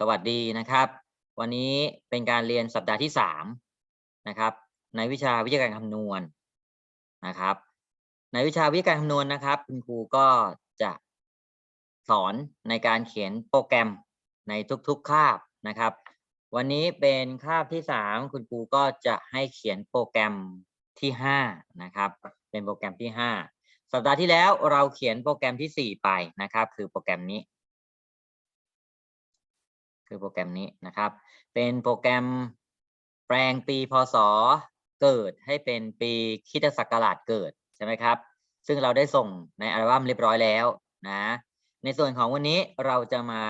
สวัสดีนะครับ วันนี้เป็นการเรียนสัปดาห์ที่สามนะครับ ในวิชาวิทยาการคำนวณนะครับ ในวิชาวิทยาการคำนวณนะครับ คุณครูก็จะสอนในการเขียนโปรแกรมในทุกๆคาบนะครับ วันนี้เป็นคาบที่สามคุณครูก็จะให้เขียนโปรแกรมที่ห้านะครับ เป็นโปรแกรมที่ห้าสัปดาห์ที่แล้วเราเขียนโปรแกรมที่สี่ไปนะครับ คือโปรแกรมนี้ คือโปรแกรมนี้นะครับ เป็นโปรแกรมแปลงปีพศเกิดให้เป็นปีคริสตศักราชเกิดใช่ไหมครับ ซึ่งเราได้ส่งในอัลบั้มเรียบร้อยแล้วนะ ในส่วนของวันนี้เราจะมา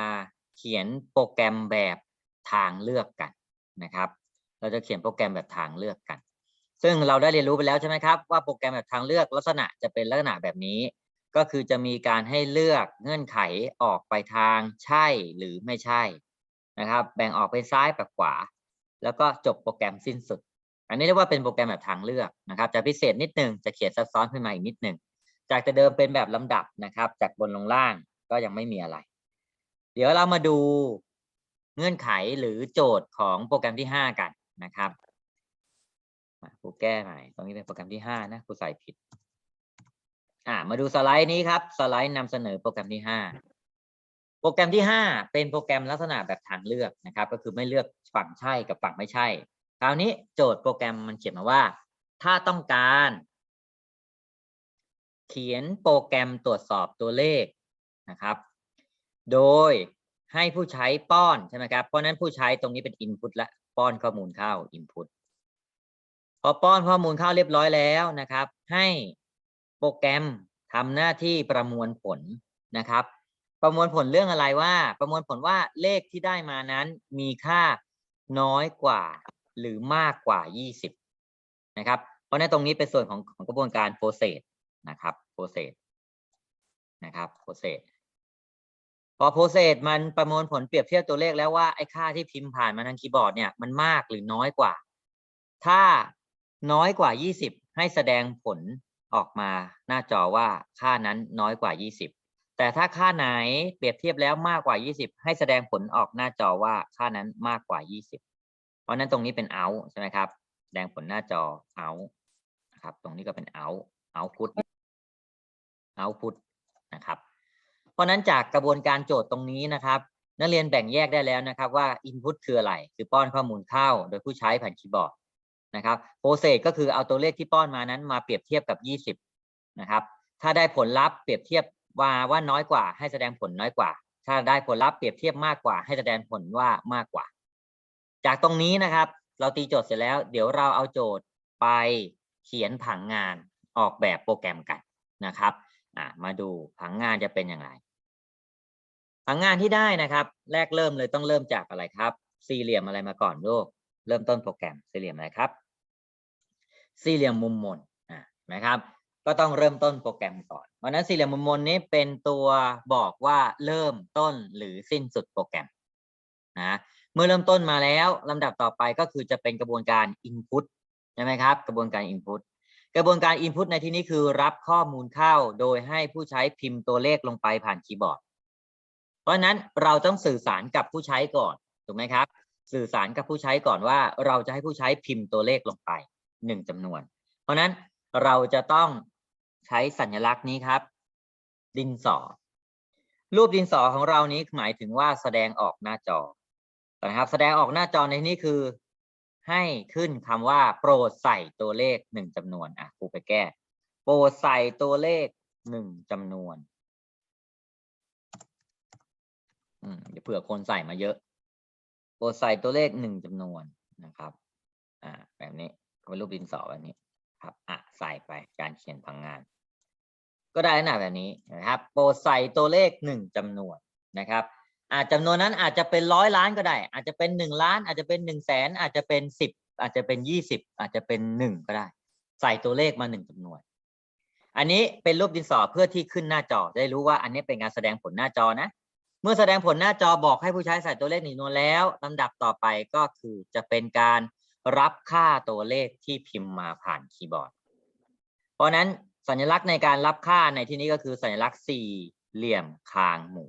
เขียนโปรแกรมแบบทางเลือกกันนะครับ เราจะเขียนโปรแกรมแบบทางเลือกกัน ซึ่งเราได้เรียนรู้ไปแล้วใช่ไหมครับว่าโปรแกรมแบบทางเลือกลักษณะจะเป็นลักษณะแบบนี้ ก็คือจะมีการให้เลือกเงื่อนไขออกไปทางใช่หรือไม่ใช่ นะครับ แบ่งออกไปซ้ายไปขวา แล้วก็จบโปรแกรมสิ้นสุด อันนี้เรียกว่าเป็นโปรแกรมแบบทางเลือกนะครับ จะพิเศษนิดนึงจะเขียนซับซ้อนขึ้นมาอีกนิดนึงจากแต่เดิมเป็นแบบลำดับนะครับ จากบนลงล่างก็ยังไม่มีอะไร เดี๋ยวเรามาดูเงื่อนไขหรือโจทย์ของโปรแกรมที่ 5 กันนะครับครูแก้ใหม่ตรงนี้เป็นโปรแกรมที่ 5 นะครูใส่ผิด อ่ามาดูสไลด์นี้ครับ สไลด์นำเสนอโปรแกรมที่ 5 โปรแกรมที่ 5 เป็นโปรแกรมลักษณะแบบทางเลือกนะครับ ก็คือไม่เลือกฝั่งใช่กับฝั่งไม่ใช่ คราวนี้โจทย์โปรแกรมมันเขียนมาว่า ถ้าต้องการ เขียนโปรแกรมตรวจสอบตัวเลขนะครับ โดยให้ผู้ใช้ป้อนใช่ไหมครับ เพราะนั้นผู้ใช้ตรงนี้เป็น Input และป้อนข้อมูลเข้า Input พอป้อนข้อมูลเข้าเรียบร้อยแล้วนะครับ ให้โปรแกรมทำหน้าที่ประมวลผลนะครับ ประมวลผลเรื่องอะไรว่า ประมวลผลว่าเลขที่ได้มานั้นมีค่าน้อยกว่าหรือมากกว่า 20 นะครับ เพราะในตรงนี้เป็นส่วนของของกระบวนการ process นะครับ process นะครับ process พอ process มันประมวลผลเปรียบเทียบตัวเลขแล้วว่าไอ้ค่าที่พิมพ์ผ่านมาทางคีย์บอร์ดเนี่ยมันมากหรือน้อยกว่า ถ้าน้อยกว่า 20 ให้แสดงผลออกมาหน้าจอว่าค่านั้นน้อยกว่า 20 แต่ถ้าค่าไหนเปรียบเทียบแล้วมากกว่า 20 ให้แสดงผลออกหน้าจอว่าค่านั้นมากกว่า 20 เพราะนั้นตรงนี้เป็น out ใช่ไหมครับ แสดงผลหน้าจอ out นะครับ ตรงนี้ก็เป็น out output output นะครับ เพราะฉะนั้นจากกระบวนการโจทย์ตรงนี้นะครับ นักเรียนแบ่งแยกได้แล้วนะครับว่า input คืออะไร คือป้อนข้อมูลเข้า โดยผู้ใช้ผ่านคีย์บอร์ดนะครับ process ก็คือเอาตัวเลขที่ป้อนมานั้นมาเปรียบเทียบกับ 20 นะครับ ถ้าได้ผลลัพธ์เปรียบเทียบ ว่าว่าน้อยกว่าให้แสดงผลน้อยกว่า ถ้าได้ผลลัพธ์เปรียบเทียบมากกว่า ให้แสดงผลว่ามากกว่า จากตรงนี้นะครับ เราตีโจทย์เสร็จแล้ว เดี๋ยวเราเอาโจทย์ไปเขียนผังงานออกแบบโปรแกรมกันนะครับมาดูผังงานจะเป็นอย่างไรผังงานที่ได้นะครับ แรกเริ่มเลยต้องเริ่มจากอะไรครับ สี่เหลี่ยมอะไรมาก่อนลูกเริ่มต้นโปรแกรมสี่เหลี่ยมอะไรครับ สี่เหลี่ยมมุมมนนะครับ ก็ต้องเริ่มต้นโปรแกรมก่อน เพราะนั้นสี่เหลี่ยมมุมมนนี้เป็นตัวบอกว่าเริ่มต้นหรือสิ้นสุดโปรแกรมนะเมื่อเริ่มต้นมาแล้วลำดับต่อไปก็คือจะเป็นกระบวนการ input ใช่ไหมครับ กระบวนการ input กระบวนการ input ในที่นี้คือรับข้อมูลเข้าโดยให้ผู้ใช้พิมพ์ตัวเลขลงไปผ่านคีย์บอร์ด เพราะนั้นเราต้องสื่อสารกับผู้ใช้ก่อนถูกไหมครับ สื่อสารกับผู้ใช้ก่อนว่า เราจะให้ผู้ใช้พิมพ์ตัวเลขลงไปหนึ่งจำนวน เพราะฉะนั้นเราจะต้อง ใช้สัญลักษณ์นี้ครับ ดินสอ รูปดินสอของเรานี้หมายถึงว่าแสดงออกหน้าจอนะครับ แสดงออกหน้าจอในนี้คือ ให้ขึ้นคำว่า โปรดใส่ตัวเลขหนึ่งจำนวนอะครูไปแก้ โปรดใส่ตัวเลขหนึ่งจำนวนอืมเดี๋ยวเผื่อคนใส่มาเยอะ โปรดใส่ตัวเลขหนึ่งจำนวนนะครับ อ่า แบบนี้เป็นรูปดินสอแบบนี้ ครับ อะ ใส่ไปการเขียนผังงาน ก็ได้ลักษณะแบบนี้นะครับโปรใส่ตัวเลขหนึ่งจำนวนนะครับอาจจำนวนนั้นอาจจะเป็นร้อยล้านก็ได้ อาจจะเป็นหนึ่งล้าน อาจจะเป็นหนึ่งแสนอาจจะเป็นสิบอาจจะเป็นยี่สิบอาจจะเป็นหนึ่งก็ได้ ใส่ตัวเลขมาหนึ่งจำนวน อันนี้เป็นรูปดินสอเพื่อที่ขึ้นหน้าจอจะได้รู้ว่าอันนี้เป็นการแสดงผลหน้าจอนะ เมื่อแสดงผลหน้าจอบอกให้ผู้ใช้ใส่ตัวเลขหนึ่งจำนวนแล้วลำดับต่อไปก็คือจะเป็นการรับค่าตัวเลขที่พิมพ์มาผ่านคีย์บอร์ด เพราะนั้น สัญลักษณ์ในการรับค่าในที่นี้ก็คือสัญลักษณ์สี่เหลี่ยมคางหมู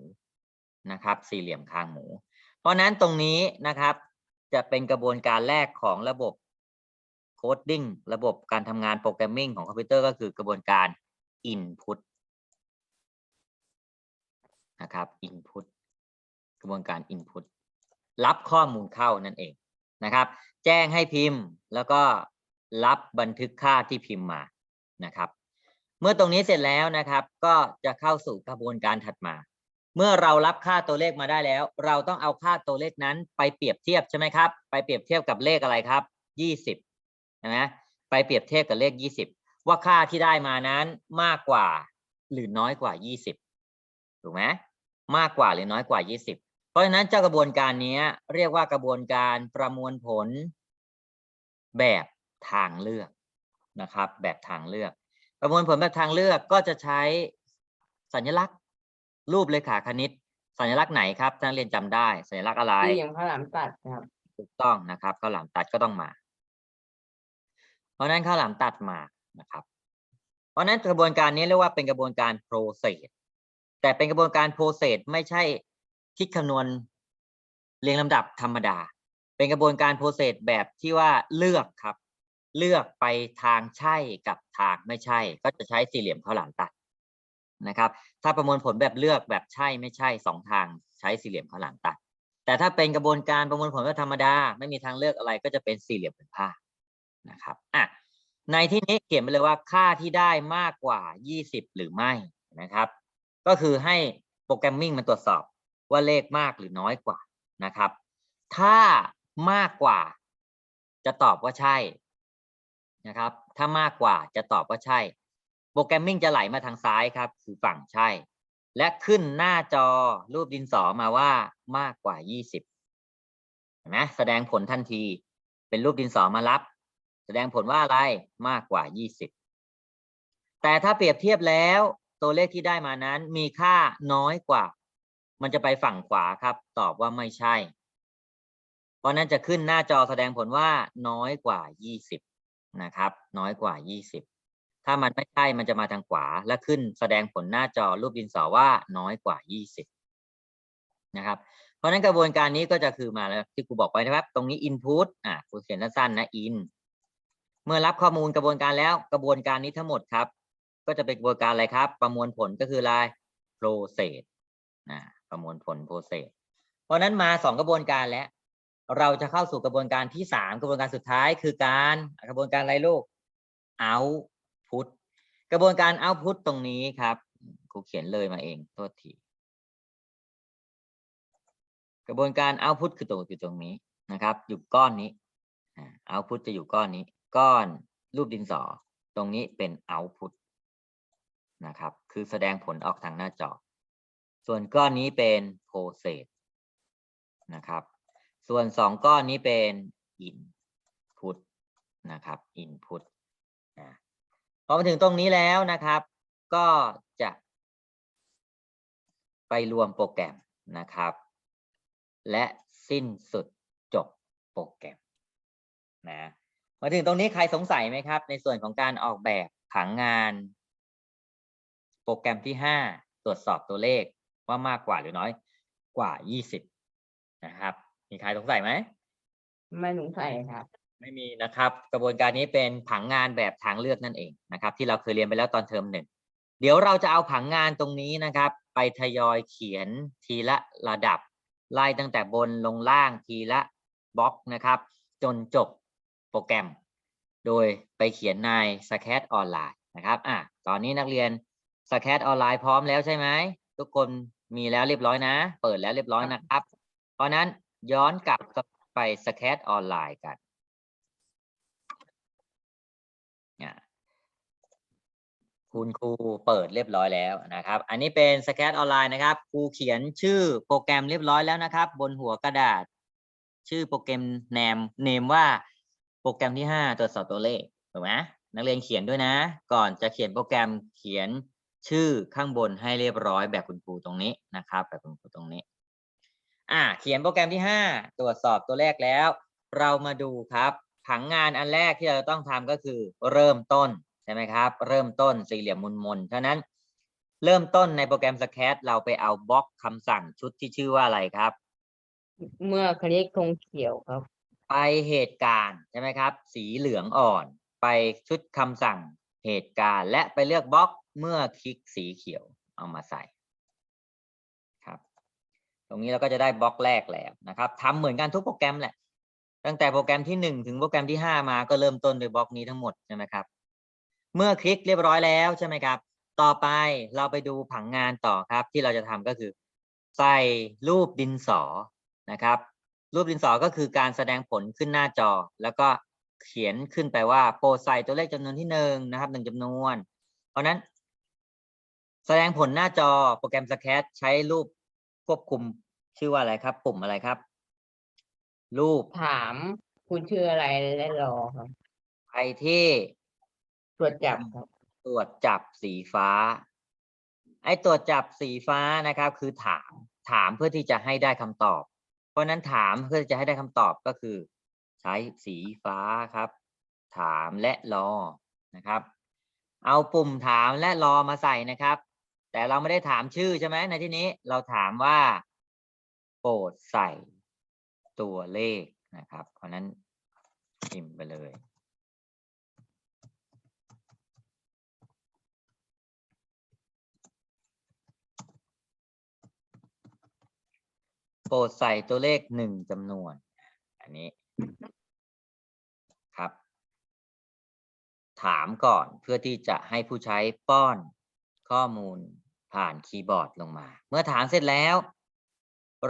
นะครับ สี่เหลี่ยมคางหมู เพราะฉะนั้นตรงนี้นะครับ จะเป็นกระบวนการแรกของระบบโคดดิ้งระบบการทำงานโปรแกรมมิ่งของคอมพิวเตอร์ก็คือกระบวนการ input นะครับ input กระบวนการ input รับข้อมูลเข้านั่นเองนะครับ แจ้งให้พิมพ์แล้วก็รับบันทึกค่าที่พิมพ์มานะครับ มื่อตรงนี้เสร็จแล้วนะครับ ก็จะเข้าสู่กระบวนการถัดมา เมื่อเรารับค่าตัวเลขมาได้แล้ว เราต้องเอาค่าตัวเลขนั้นไปเปรียบเทียบใช่ไหมครับ ไปเปรียบเทียบกับเลขอะไรครับยี่สิบนะไปเปรียบเทียบกับเลขยี่สิบว่าค่าที่ได้มานั้นมากกว่าหรือน้อยกว่ายี่สิบถูกไหมมากกว่าหรือน้อยกว่ายี่สิบเพราะฉะนั้นเจ้ากระบวนการนี้เรียกว่ากระบวนการประมวลผลแบบทางเลือกนะครับ แบบทางเลือก ประมวลผลแบบทางเลือกก็จะใช้สัญลักษณ์ รูปเลขาคณิต สัญลักษณ์ไหนครับท่านเรียนจำได้ สัญลักษณ์อะไรที่อย่างข้าวหลามตัดครับถูกต้องนะครับข้าวหลามตัดก็ต้องมา เพราะฉะนั้นข้าวหลามตัดมานะครับ เพราะฉะนั้นกระบวนการนี้เรียกว่าเป็นกระบวนการ process แต่เป็นกระบวนการ process ไม่ใช่คิดคำนวณเรียงลำดับธรรมดา เป็นกระบวนการ process แบบที่ว่าเลือกครับ เลือกไปทางใช่กับ ทางไม่ใช่ ก็จะใช้สี่เหลี่ยมข้าวหลามตัดนะครับ ถ้าประมวลผลแบบเลือกแบบใช่ไม่ใช่สองทางใช้สี่เหลี่ยมข้าวหลามตัด แต่ถ้าเป็นกระบวนการประมวลผลแบบธรรมดา ไม่มีทางเลือกอะไรก็จะเป็นสี่เหลี่ยมผืนผ้านะครับอะในที่นี้เขียนไปเลยว่าค่าที่ได้มากกว่า 20 หรือไม่นะครับ ก็คือให้โปรแกรมมิ่งมันตรวจสอบว่าเลขมากหรือน้อยกว่านะครับ ถ้ามากกว่าจะตอบว่าใช่นะครับ ถ้ามากกว่าจะตอบว่าใช่ โปรแกรมมิ่งจะไหลมาทางซ้ายครับ คือฝั่งใช่ และขึ้นหน้าจอรูปดินสอมาว่ามากกว่า 20เห็นไหมแสดงผลทันที เป็นรูปดินสอมารับ แสดงผลว่าอะไรมากกว่า 20 แต่ถ้าเปรียบเทียบแล้วตัวเลขที่ได้มานั้นมีค่าน้อยกว่า มันจะไปฝั่งขวาครับ ตอบว่าไม่ใช่ เพราะนั้นจะขึ้นหน้าจอแสดงผลว่าน้อยกว่า 20 นะครับ น้อยกว่า 20 ถ้ามันไม่ใช่มันจะมาทางขวา และขึ้นแสดงผลหน้าจอรูปดินสอว่าน้อยกว่า 20 นะครับ เพราะฉะนั้นกระบวนการนี้ก็จะคือมาแล้วที่ครูบอกไว้นะครับ ตรงนี้ input อะครูเขียนสั้นๆนะ in เมื่อรับข้อมูลกระบวนการแล้วกระบวนการนี้ทั้งหมดครับ ก็จะเป็นกระบวนการอะไรครับ ประมวลผลก็คืออะไร process นะประมวลผล process เพราะฉะนั้นมาสองกระบวนการแล้ว เราจะเข้าสู่กระบวนการที่สามกระบวนการสุดท้ายคือการกระบวนการอะไรลูก output กระบวนการ output ตรงนี้ครับครูเขียนเลยมาเองโทษทีกระบวนการ output คือตรงอยู่ตรงนี้นะครับ อยู่ก้อนนี้อ่า output จะอยู่ก้อนนี้ ก้อนรูปดินสอ ตรงนี้เป็น output นะครับ คือแสดงผลออกทางหน้าจอ ส่วนก้อนนี้เป็น process นะครับ ส่วนสองก้อนนี้เป็น input นะครับ input นะพอมาถึงตรงนี้แล้วนะครับ ก็จะไปรวมโปรแกรมนะครับ และสิ้นสุดจบโปรแกรมนะมาถึงตรงนี้ใครสงสัยไหมครับ ในส่วนของการออกแบบผังงาน โปรแกรมที่ 5 ตรวจสอบตัวเลขว่ามากกว่าหรือน้อยกว่า 20 นะครับ มีใครสงสัยไหม ไม่สงสัยครับ ไม่มีนะครับ กระบวนการนี้เป็นผังงานแบบทางเลือกนั่นเองนะครับ ที่เราเคยเรียนไปแล้วตอนเทอมหนึ่งเดี๋ยวเราจะเอาผังงานตรงนี้นะครับ ไปทยอยเขียนทีละระดับ ไล่ตั้งแต่บนลงล่างทีละบล็อกนะครับ จนจบโปรแกรม โดยไปเขียนใน s c a t ออนไลน์นะครับอะตอนนี้นักเรียน s c a t ออนไลน์พร้อมแล้วใช่ไหมทุกคนมีแล้วเรียบร้อยนะ เปิดแล้วเรียบร้อยนะครับ เพราะนั้น ย้อนกลับไป s c a t ออนไลน์กันอะคุณครูเปิดเรียบร้อยแล้วนะครับ อันนี้เป็นสแกตออนไลน์นะครับ ครูเขียนชื่อโปรแกรมเรียบร้อยแล้วนะครับ บนหัวกระดาษ ชื่อโปรแกรมแนมเนมว่าโปรแกรมที่ห้าตรวจสอบตัวเลขถูกไหมนักเรียนเขียนด้วยนะ ก่อนจะเขียนโปรแกรมเขียนชื่อข้างบนให้เรียบร้อยแบบคุณครูตรงนี้นะครับ แบบคุณครูตรงนี้ อ่าเขียนโปรแกรมที่ห้าตรวจสอบตัวเลขแล้ว เรามาดูครับ ผังงานอันแรกที่เราต้องทำก็คือเริ่มต้นใช่ไหมครับ เริ่มต้นสี่เหลี่ยมมุนมนๆฉะนั้น เริ่มต้นในโปรแกรมสแคตเราไปเอาบล็อกคำสั่งชุดที่ชื่อว่าอะไรครับ เมื่อคลิกธงเขียวครับ ไปเหตุการณ์ใช่ไหมครับ สีเหลืองอ่อน ไปชุดคำสั่งเหตุการณ์ และไปเลือกบล็อกเมื่อคลิกสีเขียวเอามาใส่ครับ ตรงนี้เราก็จะได้บล็อกแรกแล้วนะครับทำเหมือนกันทุกโปรแกรมแหละ ตั้งแต่โปรแกรมที่หนึ่งถึงโปรแกรมที่ห้ามาก็เริ่มต้นด้วยบล็อกนี้ทั้งหมดใช่ไหมครับ เมื่อคลิกเรียบร้อยแล้วใช่ไหมครับ ต่อไปเราไปดูผังงานต่อครับ ที่เราจะทำก็คือ ใส่รูปดินสอนะครับ รูปดินสอก็คือการแสดงผลขึ้นหน้าจอ แล้วก็เขียนขึ้นไปว่าโปรดใส่ตัวเลขจำนวนที่หนึ่งนะครับหนึ่งจำนวน เพราะฉะนั้น แสดงผลหน้าจอโปรแกรมสแค t ใช้รูป ควบคุมชื่อว่าอะไรครับ ปุ่มอะไรครับ รูปถามคุณชื่ออะไรและรอครับไปที่ตรวจจับครับตรวจจับสีฟ้า ไอ้ตรวจจับสีฟ้านะครับ คือถามถามเพื่อที่จะให้ได้คำตอบ เพราะฉะนั้นถามเพื่อจะให้ได้คำตอบก็คือ ใช้สีฟ้าครับ ถามและรอนะครับ เอาปุ่มถามและรอมาใส่นะครับ แต่เราไม่ได้ถามชื่อใช่ไหมในที่นี้เราถามว่า โปรดใส่ตัวเลขนะครับ เพราะนั้นพิมพ์ไปเลย โปรดใส่ตัวเลขหนึ่งจำนวน อันนี้ครับ ถามก่อนเพื่อที่จะให้ผู้ใช้ป้อนข้อมูล ผ่านคีย์บอร์ดลงมา เมื่อถามเสร็จแล้ว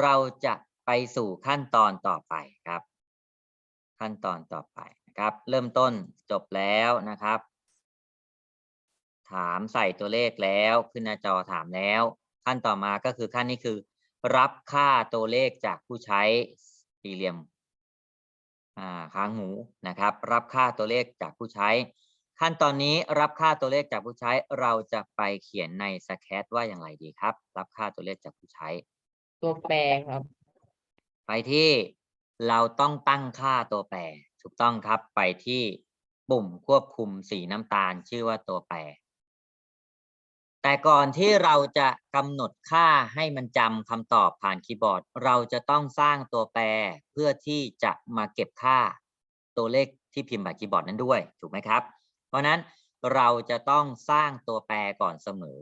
เราจะไปสู่ขั้นตอนต่อไปครับ ขั้นตอนต่อไปนะครับ เริ่มต้นจบแล้วนะครับ ถามใส่ตัวเลขแล้วขึ้นหน้าจอถามแล้ว ขั้นต่อมาก็คือขั้นนี้คือ รับค่าตัวเลขจากผู้ใช้สี่เหลี่ยมค้างหูนะครับ รับค่าตัวเลขจากผู้ใช้ ขั้นตอนนี้รับค่าตัวเลขจากผู้ใช้ เราจะไปเขียนในสแคตว่าอย่างไรดีครับ รับค่าตัวเลขจากผู้ใช้ ตัวแปรครับ ไปที่เราต้องตั้งค่าตัวแปรถูกต้องครับ ไปที่ปุ่มควบคุมสีน้ำตาลชื่อว่าตัวแปร แต่ก่อนที่เราจะกำหนดค่าให้มันจำคำตอบผ่านคีย์บอร์ด เราจะต้องสร้างตัวแปรเพื่อที่จะมาเก็บค่าตัวเลขที่พิมพ์ผ่านคีย์บอร์ดนั้นด้วย ถูกไหมครับเพ ราะนั้นเราจะต้องสร้างตัวแปรก่อนเสมอ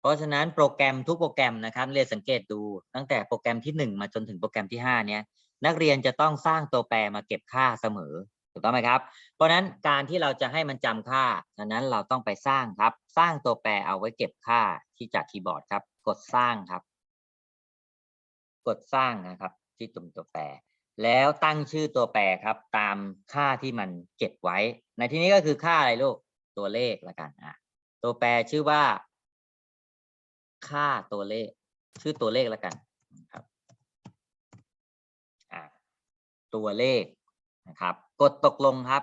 เพราะฉะนั้นโปรแกรมทุกโปรแกรมนะครับเรียนสังเกตดูตั้งแต่โปรแกรมที่หนึ่งมาจนถึงโปรแกรมที่ห้าเนี้ยนักเรียนจะต้องสร้างตัวแปรมาเก็บค่าเสมอถูกต้องไหมครับ เพราะนั้นการที่เราจะให้มันจำค่าฉะนั้นเราต้องไปสร้างครับ สร้างตัวแปรเอาไว้เก็บค่าที่จากคีย์บอร์ดครับ กดสร้างครับ กดสร้างนะครับ ที่ตุ่มตัวแปร แล้วตั้งชื่อตัวแปรครับ ตามค่าที่มันเก็บไว้ ในที่นี้ก็คือค่าอะไรลูกตัวเลขละกันอะตัวแปรชื่อว่า ค่าตัวเลข ชื่อตัวเลขละกันครับอะตัวเลขนะครับ กดตกลงครับ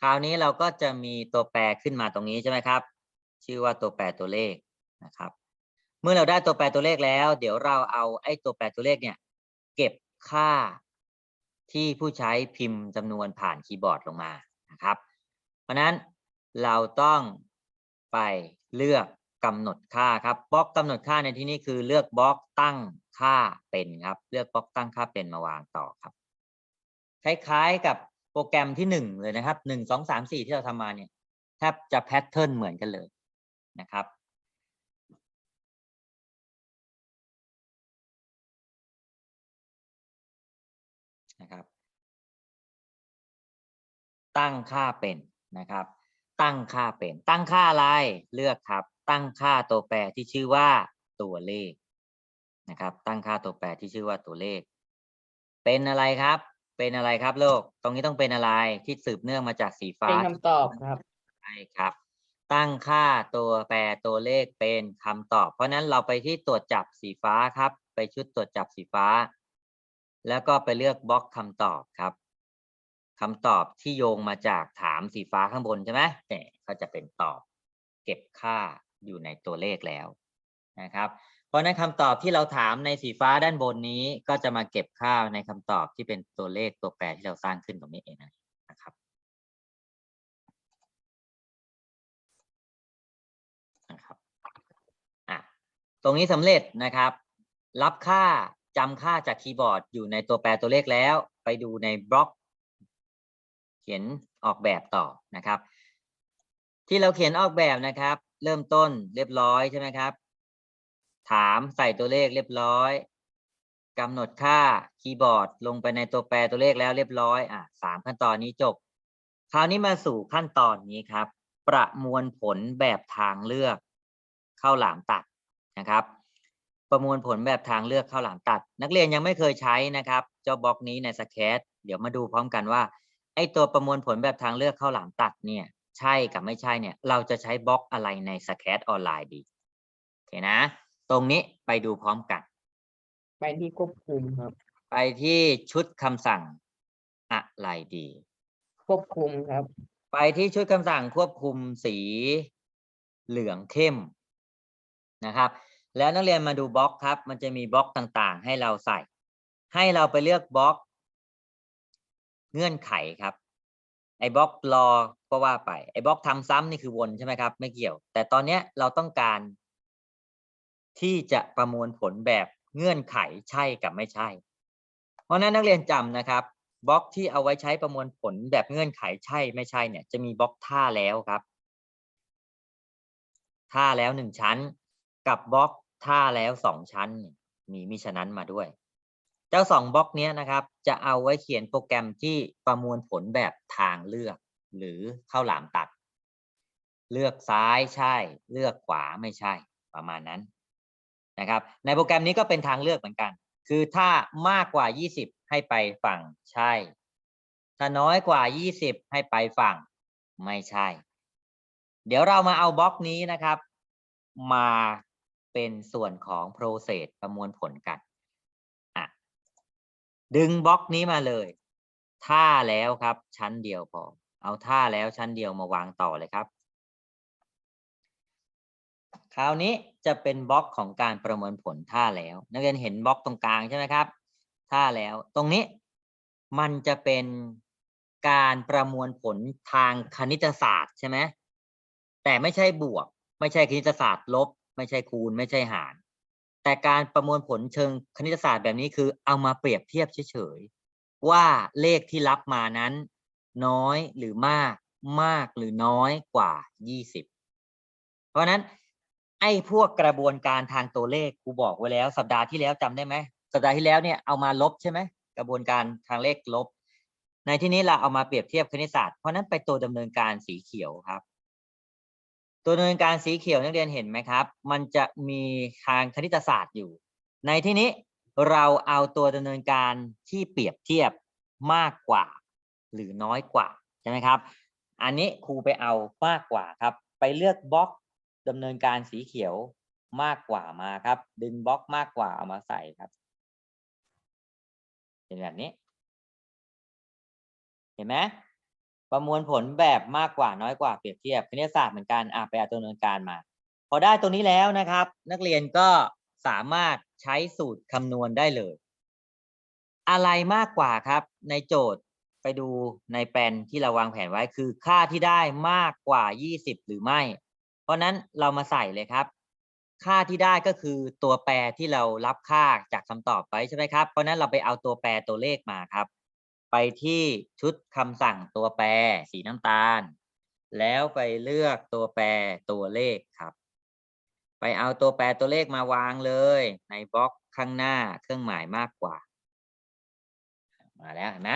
คราวนี้เราก็จะมีตัวแปรขึ้นมาตรงนี้ใช่ไหมครับ ชื่อว่าตัวแปรตัวเลขนะครับ เมื่อเราได้ตัวแปรตัวเลขแล้ว เดี๋ยวเราเอาไอ้ตัวแปรตัวเลขเนี่ย เก็บค่า ที่ผู้ใช้พิมพ์จำนวนผ่านคีย์บอร์ดลงมานะครับ เพราะนั้นเราต้องไปเลือกกำหนดค่าครับบล็อกกำหนดค่าในที่นี้คือเลือกบล็อกตั้งค่าเป็นครับ เลือกบล็อกตั้งค่าเป็นมาวางต่อครับ คล้ายๆกับโปรแกรมที่หนึ่งเลยนะครับหนึ่งสองสามสี่ที่เราทำมาเนี่ยแทบจะแพทเทิร์นเหมือนกันเลยนะครับ นะครับ ตั้งค่าเป็นนะครับ ตั้งค่าเป็น ตั้งค่าอะไรเลือกครับ ตั้งค่าตัวแปรที่ชื่อว่าตัวเลขนะครับ ตั้งค่าตัวแปรที่ชื่อว่าตัวเลข เป็นอะไรครับ เป็นอะไรครับโลก ตรงนี้ต้องเป็นอะไรที่สืบเนื่องมาจากสีฟ้าเป็นคำตอบครับใช่ครับตั้งค่าตัวแปรตัวเลขเป็นคำตอบ เพราะฉะนั้นเราไปที่ตรวจจับสีฟ้าครับ ไปชุดตรวจจับสีฟ้า แล้วก็ไปเลือกบล็อกคำตอบครับคำตอบที่โยงมาจากถามสีฟ้าข้างบนใช่ไหมเนี่ยก็จะเป็นตอบเก็บค่าอยู่ในตัวเลขแล้วนะครับ เพราะฉะนั้นคำตอบที่เราถามในสีฟ้าด้านบนนี้ ก็จะมาเก็บค่าในคำตอบที่เป็นตัวเลขตัวแปรที่เราสร้างขึ้นตรงนี้เองนะครับนะครับอะตรงนี้สำเร็จนะครับ รับค่า จำค่าจากคีย์บอร์ดอยู่ในตัวแปรตัวเลขแล้ว ไปดูในบล็อก เขียนออกแบบต่อนะครับ ที่เราเขียนออกแบบนะครับ เริ่มต้นเรียบร้อยใช่ไหมครับ ถามใส่ตัวเลขเรียบร้อยกำหนดค่าคีย์บอร์ด ลงไปในตัวแปรตัวเลขแล้วเรียบร้อยอะสามขั้นตอนนี้จบ คราวนี้มาสู่ขั้นตอนนี้ครับ ประมวลผลแบบทางเลือก เข้าหลามตัดนะครับ ประมวลผลแบบทางเลือกข้าวหลามตัด นักเรียนยังไม่เคยใช้นะครับ เจ้าบล็อกนี้ในสแคตเดี๋ยวมาดูพร้อมกันว่าไอตัวประมวลผลแบบทางเลือกข้าวหลามตัดเนี่ย ใช่กับไม่ใช่เนี่ย เราจะใช้บล็อกอะไรในสแคตออนไลน์ดีโอเคนะ ตรงนี้ไปดูพร้อมกัน ไปที่ควบคุมครับ ไปที่ชุดคำสั่งอะไรดี ควบคุมครับ ไปที่ชุดคำสั่งควบคุมสีเหลืองเข้มนะครับ แล้วนักเรียนมาดูบล็อกครับ มันจะมีบล็อกต่างๆ ให้เราใส่ ให้เราไปเลือกบล็อก เงื่อนไขครับ ไอ้บล็อกรอก็ว่าไป ไอ้บล็อกทำซ้ำนี่คือวนใช่ไหมครับ ไม่เกี่ยว แต่ตอนเนี้ยเราต้องการ ที่จะประมวลผลแบบเงื่อนไขใช่กับไม่ใช่ เพราะฉะนั้นนักเรียนจำนะครับบล็อกที่เอาไว้ใช้ประมวลผลแบบเงื่อนไขใช่ไม่ใช่เนี่ย จะมีบล็อกท่าแล้วครับ ท่าแล้วหนึ่งชั้น กับบล็อก ท่าแล้วสองชั้นมีมิฉะนั้นมาด้วย เจ้าสองบล็อกนี้นะครับ จะเอาไว้เขียนโปรแกรมที่ประมวลผลแบบทางเลือก หรือเข้าหลามตัด เลือกซ้ายใช่ เลือกขวาไม่ใช่ประมาณนั้นนะครับ ในโปรแกรมนี้ก็เป็นทางเลือกเหมือนกัน คือถ้ามากกว่า 20 ให้ไปฝั่งใช่ ถ้าน้อยกว่า 20 ให้ไปฝั่งไม่ใช่ เดี๋ยวเรามาเอาบล็อกนี้นะครับ มา เป็นส่วนของ process ประมวลผลกันอะดึงบล็อกนี้มาเลย ท่าแล้วครับ ชั้นเดียวพอ เอาท่าแล้วชั้นเดียวมาวางต่อเลยครับ คราวนี้จะเป็นบล็อกของการประเมินผลท่าแล้ว นักเรียนเห็นบล็อกตรงกลางใช่ไหมครับ ท่าแล้วตรงนี้มันจะเป็นการประมวลผลทางคณิตศาสตร์ใช่ไหมแต่ไม่ใช่บวก ไม่ใช่คณิตศาสตร์ลบ ไม่ใช่คูณไม่ใช่หาร แต่การประมวลผลเชิงคณิตศาสตร์แบบนี้คือเอามาเปรียบเทียบเฉยๆว่าเลขที่รับมานั้น น้อยหรือมากมากหรือน้อยกว่า 20 เพราะนั้นไอ้พวกกระบวนการทางตัวเลขครูบอกไว้แล้ว สัปดาห์ที่แล้วจำได้ไหมสัปดาห์ที่แล้วเนี่ยเอามาลบใช่ไหมกระบวนการทางเลขลบ ในที่นี้เราเอามาเปรียบเทียบคณิตศาสตร์เพราะฉะนั้นไปตัวดำเนินการสีเขียวครับ ตัวดำเนินการสีเขียวนักเรียนเห็นไหมครับ มันจะมีทางคณิตศาสตร์อยู่ ในที่นี้เราเอาตัวดำเนินการที่เปรียบเทียบมากกว่า หรือน้อยกว่าใช่ไหมครับ อันนี้ครูไปเอามากกว่าครับ ไปเลือกบล็อกดำเนินการสีเขียวมากกว่ามาครับ ดึงบล็อกมากกว่าเอามาใส่ครับเป็นแบบนี้ เห็นไหม ประมวลผลแบบมากกว่าน้อยกว่าเปรียบเทียบคณิตศาสตร์เหมือนกันอะไปเอาตัวดำเนินการมา พอได้ตัวนี้แล้วนะครับ นักเรียนก็สามารถใช้สูตรคำนวณได้เลย อะไรมากกว่าครับ ในโจทย์ไปดูในแปลนที่เราวางแผนไว้คือค่าที่ได้มากกว่า 20 หรือไม่ เพราะนั้นเรามาใส่เลยครับ ค่าที่ได้ก็คือตัวแปรที่เรารับค่าจากคำตอบไปใช่ไหมครับเพราะนั้นเราไปเอาตัวแปรตัวเลขมาครับ ไปที่ชุดคำสั่งตัวแปรสีน้ำตาล แล้วไปเลือกตัวแปรตัวเลขครับ ไปเอาตัวแปรตัวเลขมาวางเลย ในบล็อกข้างหน้าเครื่องหมายมากกว่า มาแล้วเห็นไหม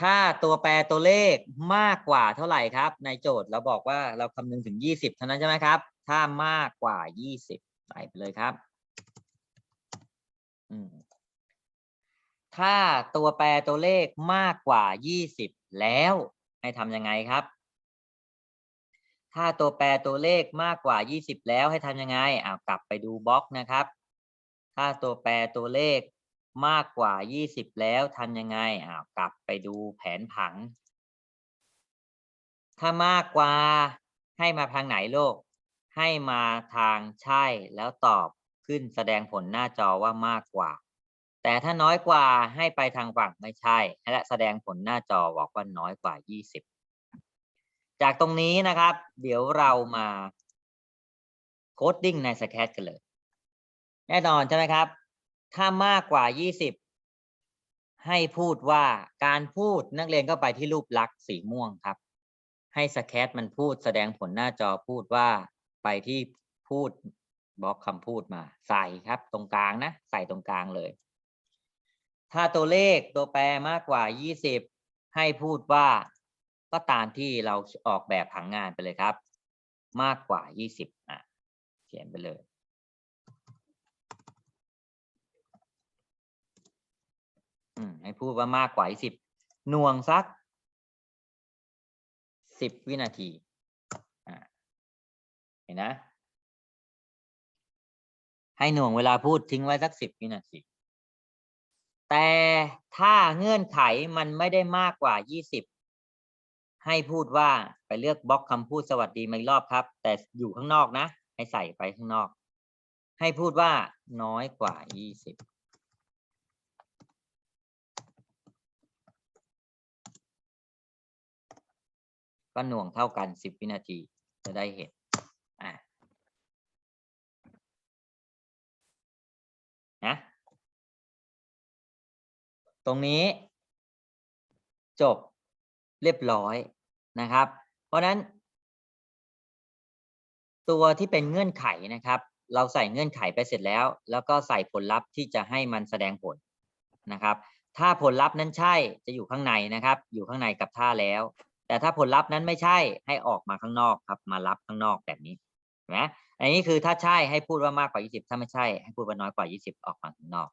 ถ้าตัวแปรตัวเลขมากกว่าเท่าไหร่ครับ ในโจทย์เราบอกว่าเราคำนึงถึง 20 เท่านั้นใช่ไหมครับ ถ้ามากกว่า 20 ใส่ไปเลยครับอืม ถ้าตัวแปรตัวเลขมากกว่า 20 แล้วให้ทำยังไงครับ ถ้าตัวแปรตัวเลขมากกว่า 20 แล้วให้ทำยังไงอ้าวกลับไปดูบล็อกนะครับ ถ้าตัวแปรตัวเลขมากกว่า 20 แล้วทำยังไงอ้าวกลับไปดูแผนผัง ถ้ามากกว่าให้มาทางไหนโลก ให้มาทางใช่แล้วตอบขึ้นแสดงผลหน้าจอว่ามากกว่า แต่ถ้าน้อยกว่าให้ไปทางฝั่งไม่ใช่ และแสดงผลหน้าจอบอกว่าน้อยกว่า 20 จากตรงนี้นะครับ เดี๋ยวเรามาโคดดิ้งในสแค t กันเลย แน่นอนใช่ไหมครับ ถ้ามากกว่ายี่สิบให้พูดว่าการพูดนักเรียนก็ไปที่รูปลักษณ์สีม่วงครับ ให้สแคตมันพูดแสดงผลหน้าจอพูดว่าไปที่พูดบล็อกคำพูดมา ใส่ครับตรงกลางนะ ใส่ตรงกลางเลย ถ้าตัวเลขตัวแปรมากกว่า 20 ให้พูดว่าก็ตามที่เราออกแบบผังงานไปเลยครับ มากกว่า 20อะเขียนไปเลยอืมให้พูดว่ามากกว่า 20หน่วงสัก 10 วินาทีอ่าเห็นนะ ให้หน่วงเวลาพูดทิ้งไว้สัก 10 วินาที แต่ถ้าเงื่อนไขมันไม่ได้มากกว่า 20 ให้พูดว่าไปเลือกบล็อกคำพูดสวัสดีมาอีกรอบครับ แต่อยู่ข้างนอกนะ ให้ใส่ไปข้างนอก ให้พูดว่าน้อยกว่า 20ก็หน่วงเท่ากัน10วินาทีจะได้เห็นอะนะ ตรงนี้ จบเรียบร้อยนะครับ เพราะนั้น ตัวที่เป็นเงื่อนไขนะครับ เราใส่เงื่อนไขไปเสร็จแล้ว แล้วก็ใส่ผลลัพธ์ที่จะให้มันแสดงผลนะครับ ถ้าผลลัพธ์นั้นใช่จะอยู่ข้างในนะครับ อยู่ข้างในกับท่าแล้ว แต่ถ้าผลลัพธ์นั้นไม่ใช่ให้ออกมาข้างนอกครับ มารับข้างนอกแบบนี้นไหมอันนี้คือถ้าใช่ให้พูดว่ามากกว่า 20 ถ้าไม่ใช่ให้พูดว่าน้อยกว่า 20 ออกมาข้างนอก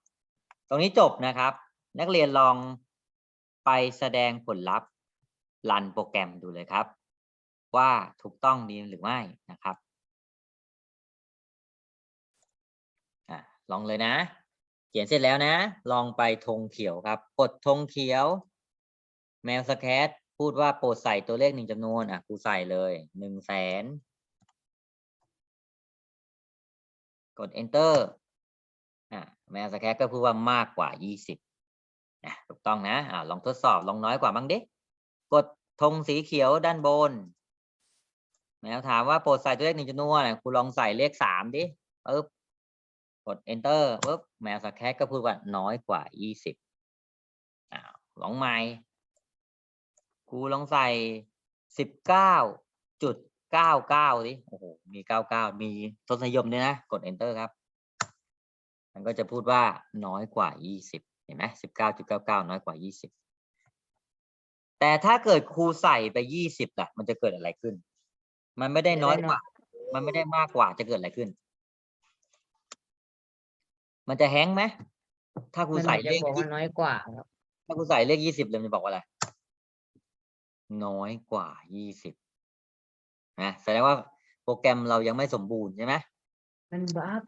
ตรงนี้จบนะครับ นักเรียนลองไปแสดงผลลัพธ์รันโปรแกรมดูเลยครับ ว่าถูกต้องดีหรือไม่นะครับอลองเลยนะ เขียนเสร็จแล้วนะ ลองไปธงเขียวครับ กดธงเขียว แมวสแคทพูดว่าโปรดใส่ตัวเลขหนึ่งจำนวนอะครูใส่เลยหนึ่งแสนกด enter อะแมวสแคทก็พูดว่ามากกว่ายี่สิบ นะถูกต้องนะอ่าลองทดสอบลองน้อยกว่าบ้างดิกดธงสีเขียวด้านบนแมวถามว่าโปรดใส่ตัวเลขหนึ่งจำนวนอะครูลองใส่เลขสามดิปึ๊บกด enter ปึ๊บแมวสแคก็พูดว่าน้อยกว่ายี่สิบอ้าวลองใหม่ครูลองใส่สิบเก้าจุดเก้าเก้าดิโอ้โหมีเก้าเก้ามีทศนิยมด้วยนะ กด enter ครับ มันก็จะพูดว่าน้อยกว่ายี่สิบ ห็นไหมสิบเก้าจุดเก้าเก้าน้อยกว่ายี่สิบแต่ถ้าเกิดครูใส่ไปยี่สิบล่ะ มันจะเกิดอะไรขึ้น มันไม่ได้น้อยกว่า มันไม่ได้มากกว่าจะเกิดอะไรขึ้น มันจะแฮงก์ไหมถ้าครูมันใส่จะเลขบอกว่าน้อยกว่าครับถ้าครูใส่เลขยี่สิบเลยมันจะบอกว่าอะไรน้อยกว่ายี่สิบนะแสดงว่าโปรแกรมเรายังไม่สมบูรณ์ใช่ไหมมันบัฟ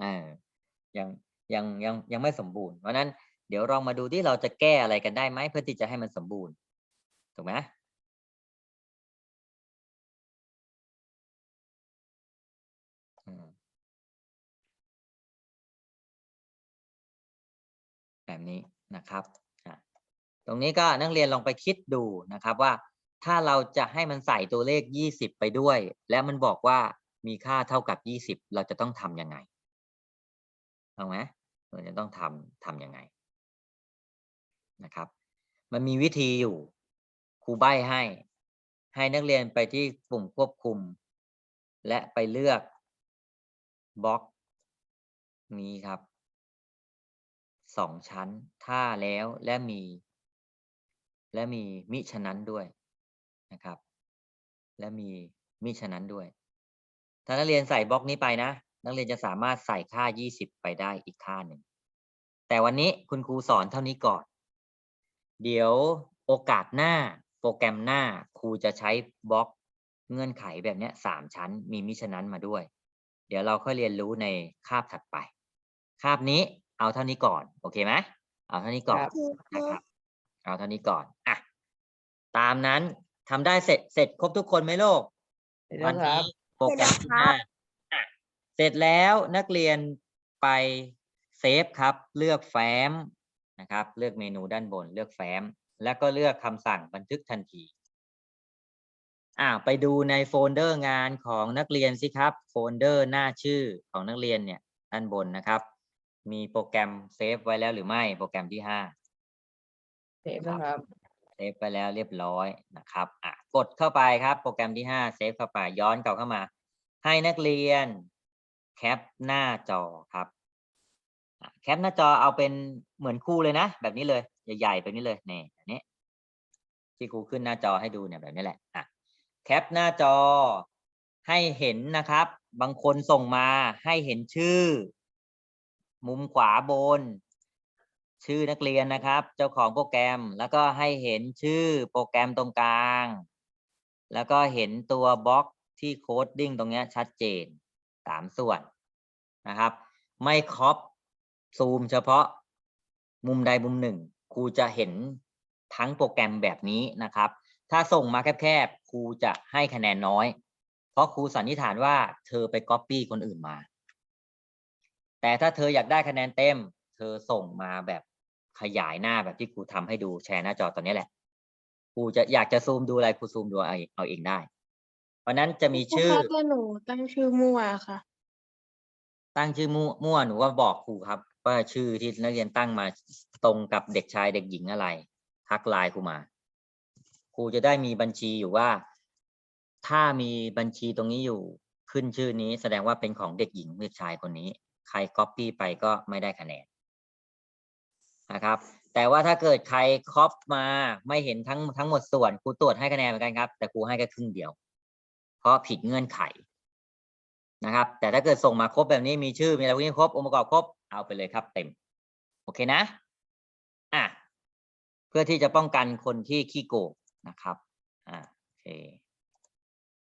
เออยัง ยังยังยังไม่สมบูรณ์เพราะนั้นเดี๋ยวลองมาดูที่เราจะแก้อะไรกันได้ไหมเพื่อที่จะให้มันสมบูรณ์ถูกไหมแบบนี้นะครับ ตรงนี้ก็นักเรียนลองไปคิดดูนะครับว่าถ้าเราจะให้มันใส่ตัวเลข 20 ไปด้วย และมันบอกว่ามีค่าเท่ากับ 20 เราจะต้องทำยังไงเอาไหม เราจะต้องทำทำยังไงนะครับ มันมีวิธีอยู่ครูใบ้ให้ ให้นักเรียนไปที่ปุ่มควบคุม และไปเลือกบล็อกนี้ครับสองชั้นถ้าแล้วและมี และมีมิฉะนั้นด้วยนะครับ และมีมิฉะนั้นด้วย ถ้านักเรียนใส่บล็อกนี้ไปนะ นักเรียนจะสามารถใส่ค่า 20 ไปได้อีกค่าหนึ่ง แต่วันนี้คุณครูสอนเท่านี้ก่อน เดี๋ยวโอกาสหน้าโปรแกรมหน้าครูจะใช้บล็อกเงื่อนไขแบบเนี้ยสามชั้น มีมิฉะนั้นมาด้วย เดี๋ยวเราค่อยเรียนรู้ในคาบถัดไป คาบนี้เอาเท่านี้ก่อน โอเคไหมเอาเท่านี้ก่อนครับนะครับ เอาเท่านี้ก่อนอะตามนั้นทำได้เสร็จเสร็จครบทุกคนไหมโลกเสร็จแล้วัวนครันี้บโปรแกรมที่หน้าอะ เสร็จแล้วนักเรียนไปเซฟครับ เลือกแฟ้มนะครับ เลือกเมนูด้านบนเลือกแฟ้ม แล้วก็เลือกคำสั่งบันทึกทันทีอ่าไปดูในโฟลเดอร์งานของนักเรียนสิครับ โฟลเดอร์หน้าชื่อของนักเรียนเนี่ยด้านบนนะครับ มีโปรแกรมเซฟไว้แล้วหรือไม่โปรแกรมที่ห้าเสร็จแล้วครับเซฟไปแล้วเรียบร้อยนะครับอะกดเข้าไปครับ โปรแกรมที่ห้าเซฟเข้าไปย้อนกลับเข้ามา ให้นักเรียน แคปหน้าจอครับแคปหน้าจอเอาเป็นเหมือนครูเลยนะ แบบนี้เลยใหญ่ๆแบบนี้เลยนี่อันนี้ ที่ครูขึ้นหน้าจอให้ดูเนี่ยแบบนี้แหละอะแคปหน้าจอให้เห็นนะครับ บางคนส่งมาให้เห็นชื่อ มุมขวาบน ชื่อนักเรียนนะครับ เจ้าของโปรแกรมแล้วก็ให้เห็นชื่อโปรแกรมตรงกลาง แล้วก็เห็นตัวบล็อกที่โคดดิ้งตรงเนี้ยชัดเจน สามส่วนนะครับ ไม่ครอปซูมเฉพาะมุมใดมุมหนึ่งครูจะเห็นทั้งโปรแกรมแบบนี้นะครับ ถ้าส่งมาแคบๆครูจะให้คะแนนน้อย เพราะครูสันนิษฐานว่าเธอไปก๊อปปี้คนอื่นมา แต่ถ้าเธออยากได้คะแนนเต็ม เธอส่งมาแบบขยายหน้าแบบที่ครูทำให้ดูแชร์หน้าจอตอนนี้แหละครูจะอยากจะซูมดูอะไรครูซูมดูเอาเองเอาเองได้ ราะฉะนั้นจะมีชื่อ ครูคะแต่หนูตั้งชื่อมั่วค่ะ ตั้งชื่อมั่วมั่วหนูว่าบอกครูครับ ว่าชื่อที่นักเรียนตั้งมาตรงกับเด็กชายเด็กหญิงอะไร ทักไลน์ครูมา ครูจะได้มีบัญชีอยู่ว่า ถ้ามีบัญชีตรงนี้อยู่ขึ้นชื่อนี้ แสดงว่าเป็นของเด็กหญิงเด็กชายคนนี้ ใครก๊อปปี้ไปก็ไม่ได้คะแนนนะครับ แต่ว่าถ้าเกิดใครครอปมาไม่เห็นทั้งทั้งหมดส่วนครูตรวจให้คะแนนเหมือนกันครับ แต่ครูให้แค่ครึ่งเดียว เพราะผิดเงื่อนไขนะครับ แต่ถ้าเกิดส่งมาครบแบบนี้มีชื่อมีอะไรพวกนี้ครบองค์ประกอบครบเอาไปเลยครับ เต็ม โอเคนะอะเพื่อที่จะป้องกันคนที่ขี้โกงนะครับอ่าโอเค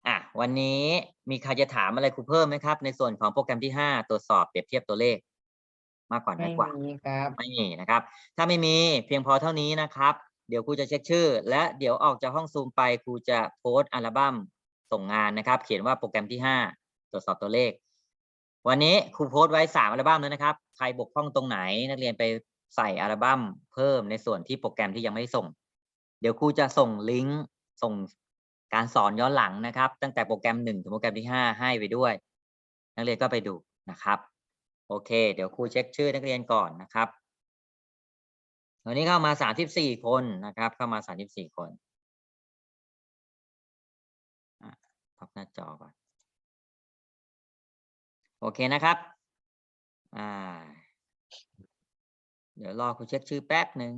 อะวันนี้มีใครจะถามอะไรครูเพิ่มไหมครับ ในส่วนของโปรแกรมที่ห้าตรวจสอบเปรียบเทียบตัวเลข มากกว่าน้ไม่อยกว่ามีครับไม่มีนะครับ ถ้าไม่มีเพียงพอเท่านี้นะครับ เดี๋ยวครูจะเช็คชื่อ และเดี๋ยวออกจากห้องซูมไปครูจะโพสต์อัลบั้ม ส่งงานนะครับ เขียนว่าโปรแกรมที่ห้าตรวจสอบตัวเลข วันนี้ครูโพสต์ไว้สามอัลบั้มแล้วนะครับ ใครบกพร่องตรงไหน นักเรียนไปใส่อัลบั้มเพิ่มในส่วนที่โปรแกรมที่ยังไม่ได้ส่ง เดี๋ยวครูจะส่งลิงก์ส่งการสอนย้อนหลังนะครับ ตั้งแต่โปรแกรมหนึ่งถึงโปรแกรมที่ห้าให้ไปด้วย นักเรียนก็ไปดูนะครับโอเค เดี๋ยวครูเช็คชื่อนักเรียนก่อนนะครับวันนี้เข้ามาสามสิบสี่คนนะครับ เข้ามาสามสิบสี่คน พับหน้าจอก่อน โอเคนะครับ อ่า เดี๋ยวรอคุณเช็คชื่อแป๊บหนึ่ง